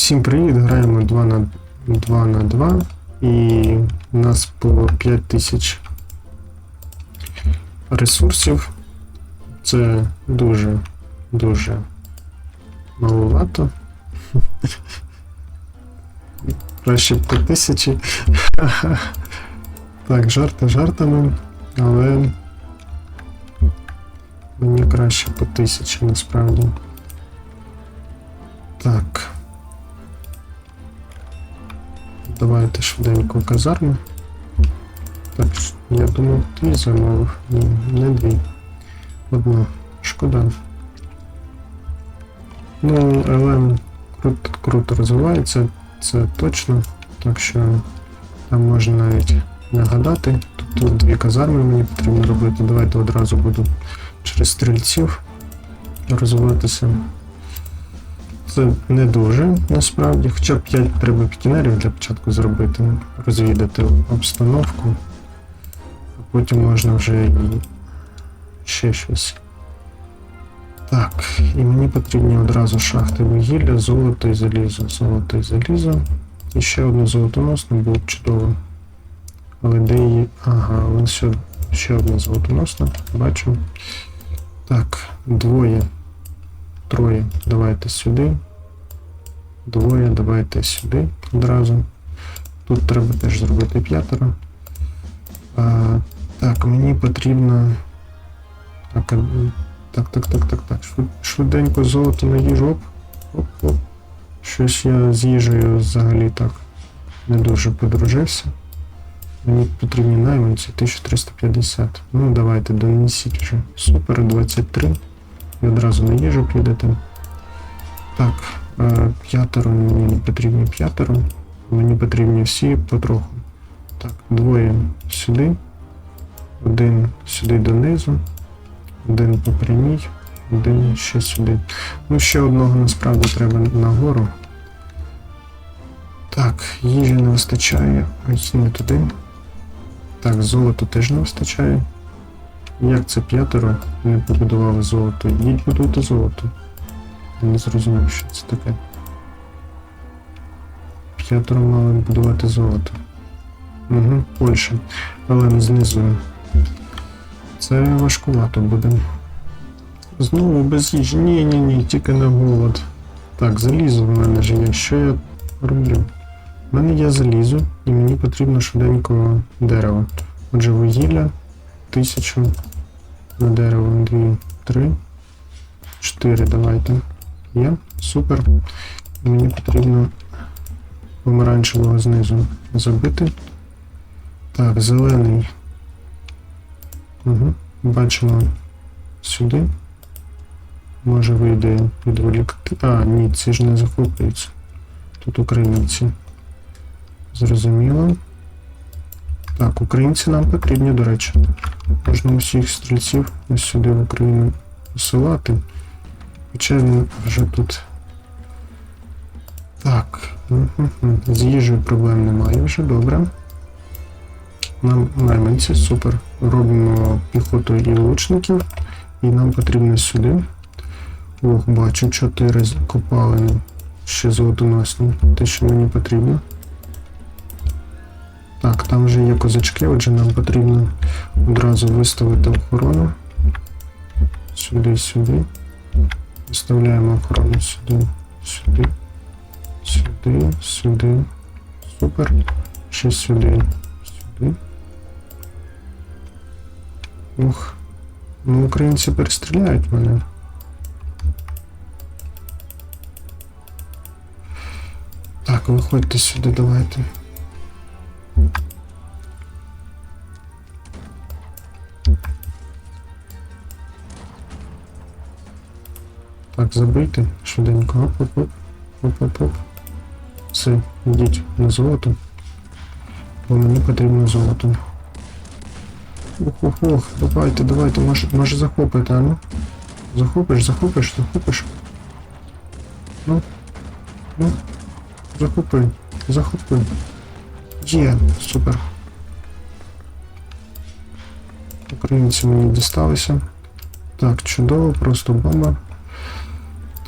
Всім привіт! Граємо 2 на 2 на 2 і у нас по 5000 ресурсів. Це дуже дуже маловато. Краще б по тисячі. Так, жарти жартами, але мені краще по тисячі насправді. Так. Давайте швиденько казарму. Так, я думав, дві замовив. Ні, не дві. Одну. Шкода. Ну, ЛМ круто, круто розвивається, це точно. Так що там можна навіть нагадати. Тут, тут дві казарми мені потрібно робити. Давайте одразу буду через стрільців розвиватися. Це не дуже насправді, хоча б 5 треба пікінерів для початку зробити, розвідати обстановку, а потім можна вже і ще щось. Так, і мені потрібні одразу шахти вугілля, золото і залізо. Золото і залізо. І ще одну золотоносну було б чудово. Але де її. Ага, ще, ще одна золотоносна, бачу. Так, двоє. Троє. Давайте сюди. Двоє, давайте сюди одразу. Тут треба теж зробити п'ятеро. А, так, мені потрібно. Так, так, так, так, так, так. Швиденько золото на їжу. Оп, оп, оп. Щось я з їжею взагалі так не дуже подружився. Мені потрібні найманці 1350. Ну, давайте донесіть вже. Супер 23. І одразу на їжу підете. Так, е, п'ятеро мені не потрібні п'ятеро. Мені потрібні всі потроху. Так, двоє сюди. Один сюди донизу. Один по прямій. Один ще сюди. Ну, ще одного насправді треба нагору. Так, їжі не вистачає. Ось не туди. Так, золото теж не вистачає. Як це п'ятеро не побудували золото? Йдіть будуйте золото. Я не зрозумів, що це таке. П'ятеро мали будувати золото. Угу, Польща. Але знизу. Це важкувато буде. Знову без їжі. Ні, ні, ні, тільки на голод. Так, залізо в мене ж є. Що я роблю? У мене є залізо, і мені потрібно швиденько дерево. Отже, вугілля, тисячу на дерево, дві, три, чотири, давайте. Є, супер. Мені потрібно помаранчевого знизу забити. Так, зелений. Угу. Бачимо сюди. Може вийде відволікти. А, ні, ці ж не захоплюються. Тут українці. Зрозуміло. Так, українці нам потрібні, до речі. Можна усіх стрільців ось сюди в Україну посилати. Хоча він вже тут. Так. З їжею проблем немає вже, добре. Нам найманці, супер. Робимо піхоту і лучників. І нам потрібно сюди. Ох, бачу, чотири копалини. Ще золотоносні. Те, що мені потрібно. Так, там вже є козачки, отже нам потрібно одразу виставити охорону. Сюди, сюди. Виставляємо охорону сюди, сюди, сюди, сюди. Супер. Ще сюди, сюди. Ух. Ну, українці перестріляють мене. Так, виходьте сюди, давайте. Так, забийте швиденько. Оп, оп, оп. Оп, оп. Все, йдіть на золото. Бо мені потрібно золото. Ох, ох, ох, давайте, давайте, може, може захопити, а ну? Захопиш, захопиш, захопиш. Ну, ну, захопи, захопи. Є, супер. Українці мені дісталися. Так, чудово, просто бомба.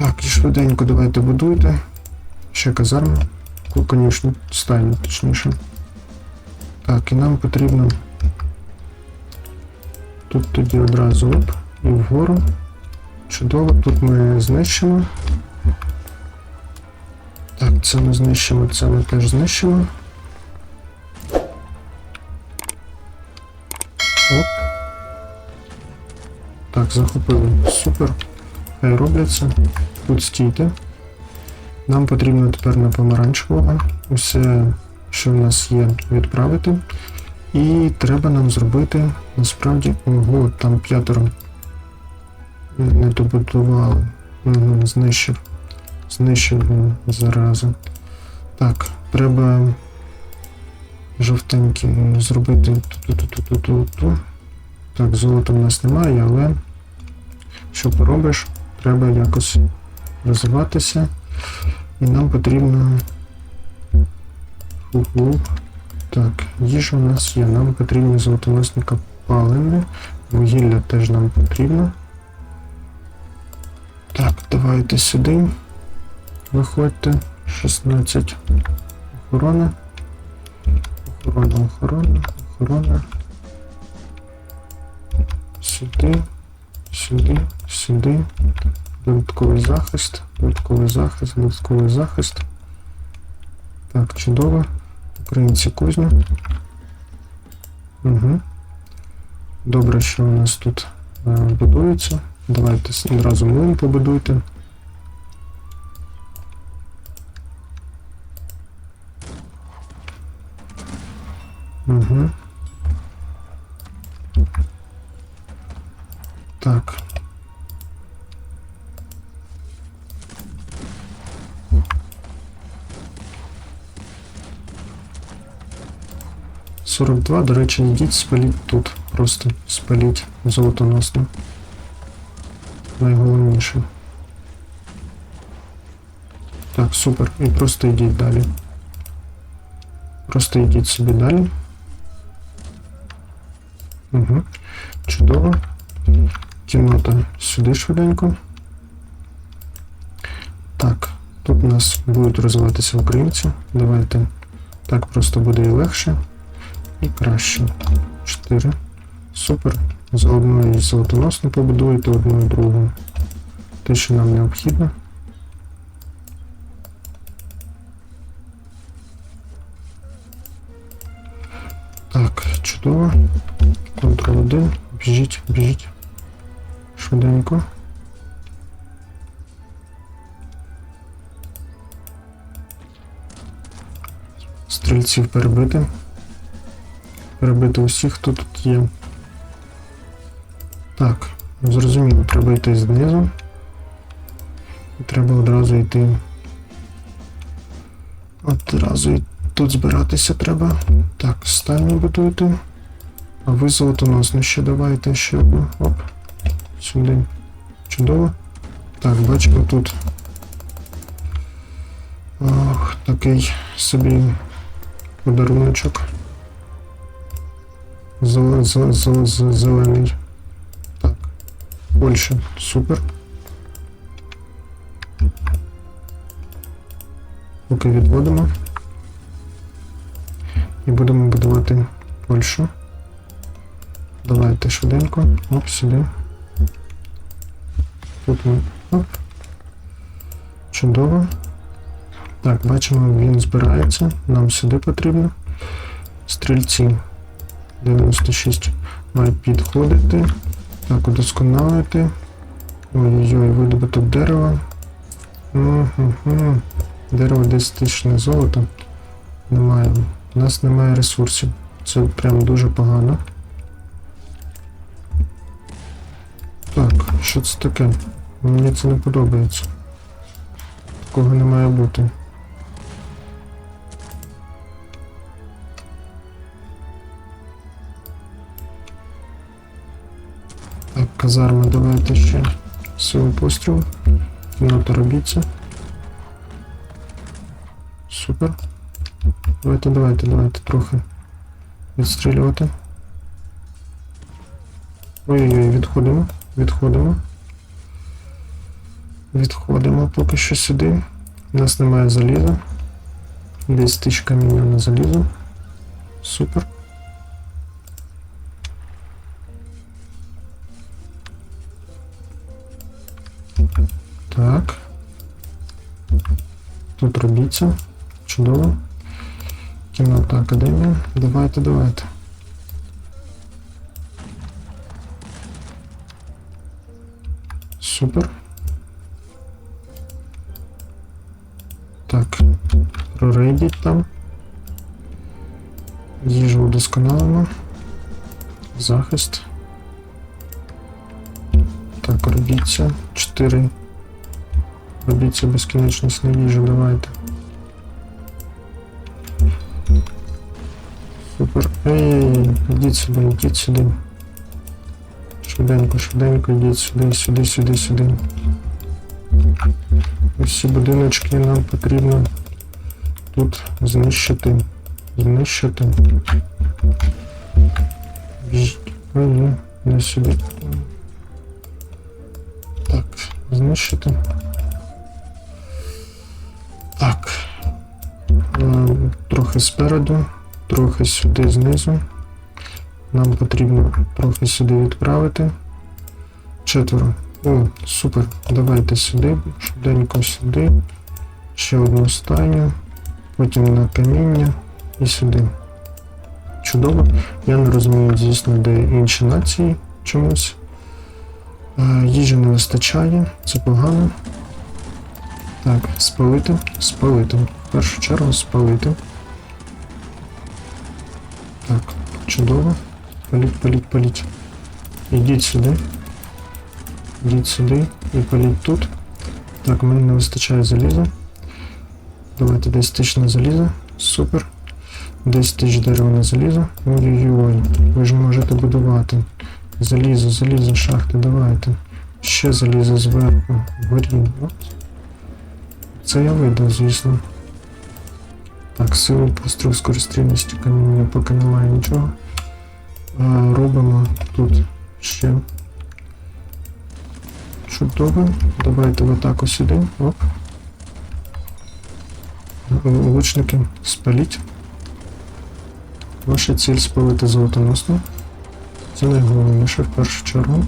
Так, швиденько давайте будуйте. Ще казарма. Ку- Конюшню, стайню, точніше. Так, і нам потрібно. Тут тоді одразу оп, і вгору. Чудово, тут ми знищимо. Так, це ми знищимо, це ми теж знищимо. Оп. Так, захопили. Супер. Робляться. Тут стійте. Нам потрібно тепер на помаранчевого усе, що в нас є, відправити. І треба нам зробити насправді. Ого, там п'ятеро не добудували. Угу, знищив. Знищив він зараза. Так, треба жовтенький зробити ту-ту-ту-ту-ту-ту. Так, золота в нас немає, але що поробиш, треба якось розвиватися. І нам потрібно. Ху-ху. Так, їжа у нас є. Нам потрібні золотоносні копалини. Вугілля теж нам потрібно. Так, давайте сюди. Виходьте. 16. Охорона. Охорона, охорона, охорона. Сюди, сюди, сюди. Додатковий захист, додатковий захист, додатковий захист. Так, чудово. Українці кузню. Угу. Добре, що у нас тут е, будується. Давайте одразу млин побудуйте. Угу. 42, до речі, йдіть спаліть тут. Просто спаліть золотоносно. Найголовніше. Так, супер. І просто йдіть далі. Просто йдіть собі далі. Угу. Чудово. Кімната сюди швиденько. Так, тут у нас будуть розвиватися українці. Давайте так просто буде і легше і краще. 4. Супер. Заодно і золотоносну побудуєте одну і другу. Те, що нам необхідно. Так, чудово. Ctrl 1. Біжіть, біжіть. Швиденько. Стрільців перебити. Перебити усіх, хто тут є. Так, зрозуміло, треба йти знизу. І треба одразу йти. Одразу і тут збиратися треба. Так, стайню будуйте. А ви золотоносну ще давайте ще одну. Оп. Сюди. Чудово. Так, бачимо тут. Ох, такий собі подаруночок. Зеле- зеле- Зелений. Так. Польща. Супер. Поки відводимо. І будемо будувати Польщу. Давайте швиденько. Оп, сюди. Тут ми. Оп. Чудово. Так, бачимо, він збирається. Нам сюди потрібно. Стрільці 96 має підходити. Так, удосконалити. Ой-ой-ой, видобуток дерева. Угу. Дерево 10 тисяч на золото. Немає. У нас немає ресурсів. Це прям дуже погано. Так, що це таке? Мені це не подобається. Такого не має бути. Казарма, давайте ще силу пострілу. Кімната робіться. Супер. Давайте, давайте, давайте трохи відстрілювати. Ой-ой-ой, відходимо, відходимо. Відходимо поки що сюди. У нас немає заліза. Десь тисяч каміння на залізо. Супер. Так. Тут робіться. Чудово. Кімната академія. Давайте, давайте. Супер. Так. Прорейдіть там. Їжу удосконалено. Захист. Так, робіться. 4. Робіться безкінечність їжу, давайте. Супер. Ей, ідіть сюди, ідіть сюди. Швиденько, швиденько, йдіть сюди, сюди, сюди, сюди. Усі будиночки нам потрібно тут знищити. Знищити. Ой, ні, не сюди. Так, знищити. Спереду, трохи сюди знизу. Нам потрібно трохи сюди відправити. Четверо. О, супер. Давайте сюди, швиденько сюди. Ще одну стайню. Потім на каміння і сюди. Чудово. Я не розумію, звісно, де інші нації чомусь. Е, Їжі не вистачає, це погано. Так, спалити, спалити. В першу чергу спалити. Так, чудово. Паліть, паліть, паліть. Ідіть сюди. Ідіть сюди і паліть тут. Так, мені не вистачає заліза. Давайте 10 тисяч на залізо. Супер. 10 тисяч дерева на залізо. Ой-ой-ой, ви ж можете будувати. Залізо, залізо, шахти, давайте. Ще залізо зверху. Вгорі. От. Це я видав, звісно. Так, силу постріл скорострільності каміння поки немає нічого. А, робимо тут ще. Чудово. Давайте в атаку сюди. Оп. Лучники, спаліть. Ваша ціль спалити золотоносну. Це найголовніше в першу чергу.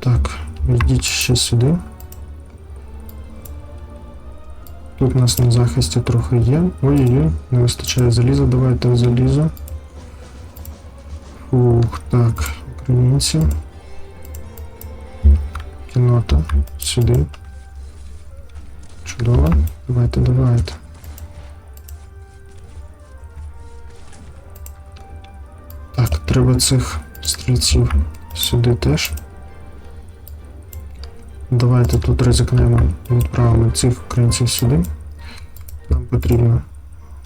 Так, йдіть ще сюди. Тут у нас на захисті трохи є. Ой-ой-ой, не вистачає заліза, давайте залізо. Фух, так, українці. Кінота. Сюди. Чудово. Давайте, давайте. Так, треба цих стрільців сюди теж. Давайте тут ризикнемо, відправимо цих українців сюди. Нам потрібно.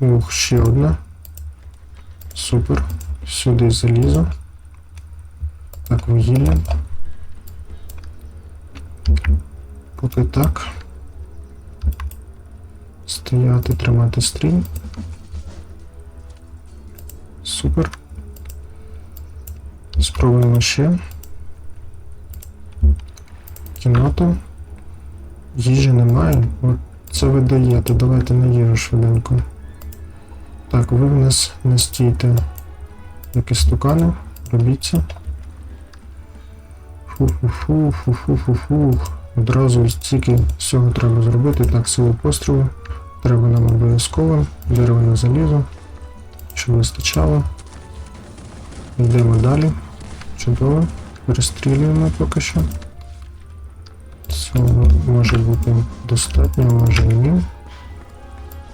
Ух, ще одна. Супер. Сюди залізо. Так, вугілля. Поки так. Стояти, тримати стрій. Супер. Спробуємо ще. Кімната. Їжі немає. От це ви даєте. Давайте на їжу швиденько. Так, ви в нас не стійте. Як істукани. Робіться. Фу-фу-фу, фу-фу-фу-фу. Одразу стільки всього треба зробити. Так, силу пострілу. Треба нам обов'язково. Дерево на залізо. Щоб вистачало. Йдемо далі. Чудово. Перестрілюємо поки що. Цього може бути достатньо, може ні.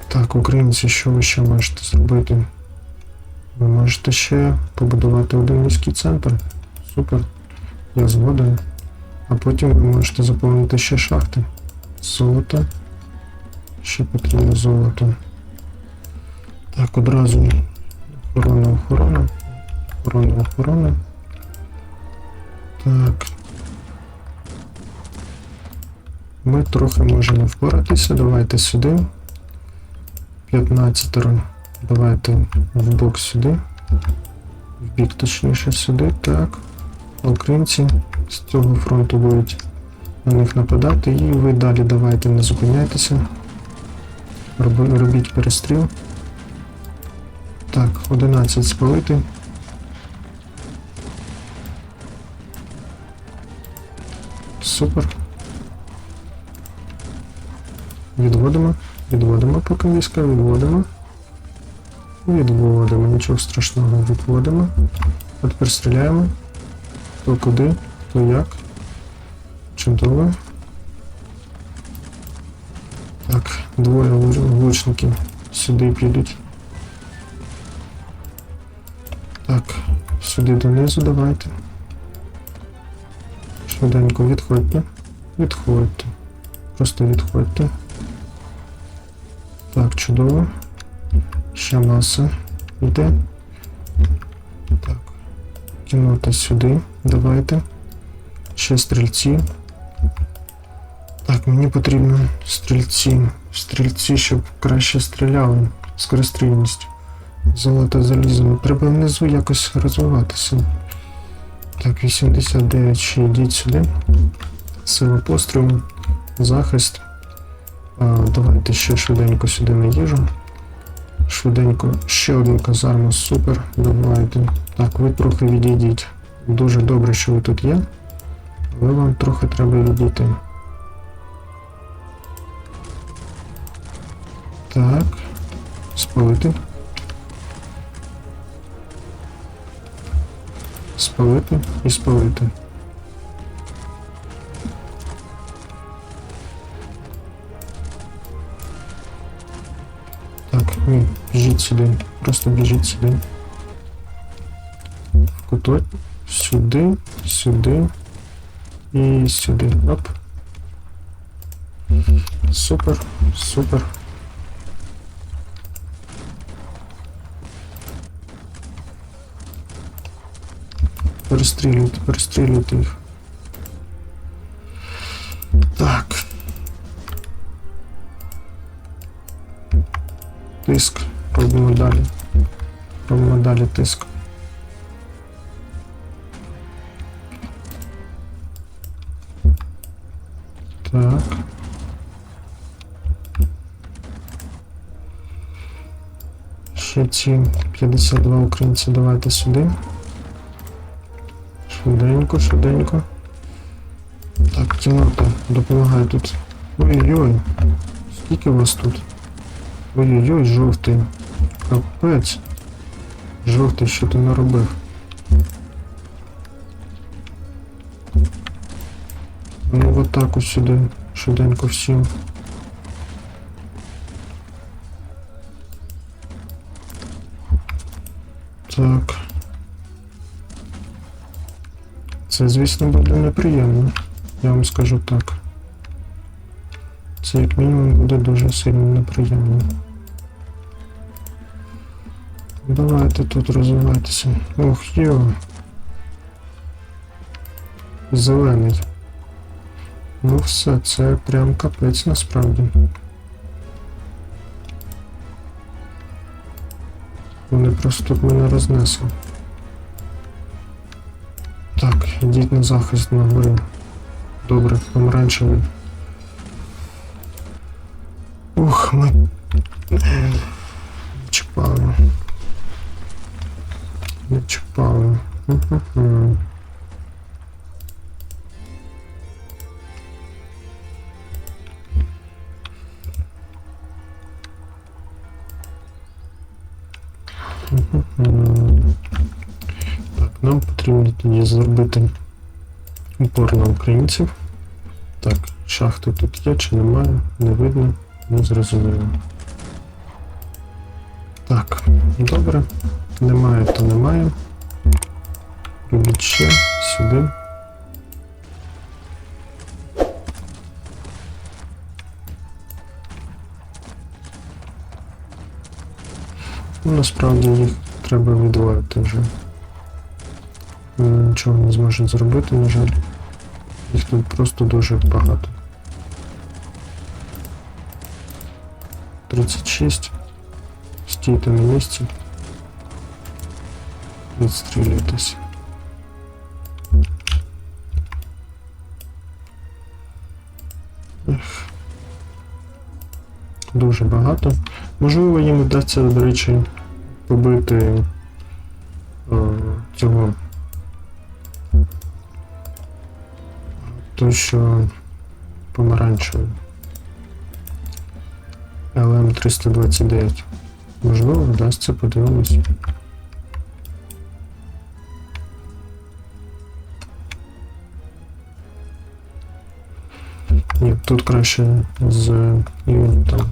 Так, українці, що ви ще можете зробити? Ви можете ще побудувати один міський центр. Супер. Я згоден. А потім ви можете заповнити ще шахти. Золото. Ще потрібно золото. Так, одразу охорона, охорона. Охорона, охорона. Так. Ми трохи можемо впоратися. Давайте сюди. 15. Давайте в бок сюди. В бік точніше сюди. Так. Українці з цього фронту будуть на них нападати, і ви далі давайте не зупиняйтеся. Робіть перестріл. Так, 11 спалити. Супер. Відводимо. Відводимо поки війська, відводимо. Відводимо, нічого страшного, відводимо. От перестріляємо. Хто куди, хто як. Чудово. Так, двоє лу- лучників сюди підуть. Так, сюди донизу давайте. Швиденько відходьте. Відходьте. Просто відходьте. Чудово. Ще маса йде. Так. Кінота сюди. Давайте. Ще стрільці. Так, мені потрібно стрільці. Стрільці, щоб краще стріляли. Скорострільність. Золото залізо. Треба внизу якось розвиватися. Так, 89 ще йдіть сюди. Сила пострілу. Захист. Давайте ще швиденько сюди на їжу. Швиденько ще одну казарму, супер. Давайте. Так, ви трохи відійдіть. Дуже добре, що ви тут є. Але вам трохи треба відійти. Так. Спалити. Спалити і спалити. біжіть сюди. Просто біжіть сюди. В куток. Сюди, сюди і сюди. Оп. Супер, супер. Перестрілюйте, перестрілюйте їх. Так. Тиск. Робимо далі. Робимо далі тиск. Так. Ще ці 52 українці давайте сюди. Швиденько, швиденько. Так, кімната допомагає тут. Ой-ой-ой. Скільки вас тут? Ой-ой-ой, жовтий. Капець. Жовтий, що ти наробив? Ну в атаку сюди. Швиденько всім. Так. Це, звісно, буде неприємно. Я вам скажу так. Це як мінімум буде дуже сильно неприємно. Давайте тут розвивайтеся. Ох, йо. Зелений. Ну все, це прям капець насправді. Вони просто тут мене рознесли. Так, йдіть на захист на горі. Добре, помаранчевий. Так, нам потрібно тоді зробити упор на українців. Так, шахти тут є чи немає, не видно, не зрозуміло. Так, добре. Немає, то немає. Робіть ще сюди. Ну, насправді їх треба відводити вже. Нічого не зможе зробити, на жаль. Їх тут просто дуже багато. 36. Стійте на місці. Відстрілюйтесь. Дуже багато. Можливо, їм вдасться, до речі побити е, цього. Той, що помаранчевий. ЛМ 329. Можливо, вдасться, подивимось. Ні, тут краще з юнітом.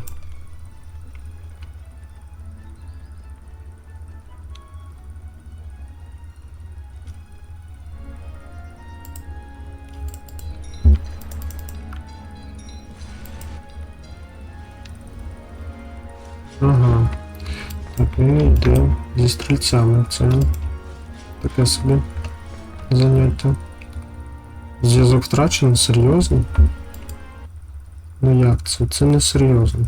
Стрільцями. Це таке собі заняття. Зв'язок втрачено, серйозно? Ну як це? Це не серйозно.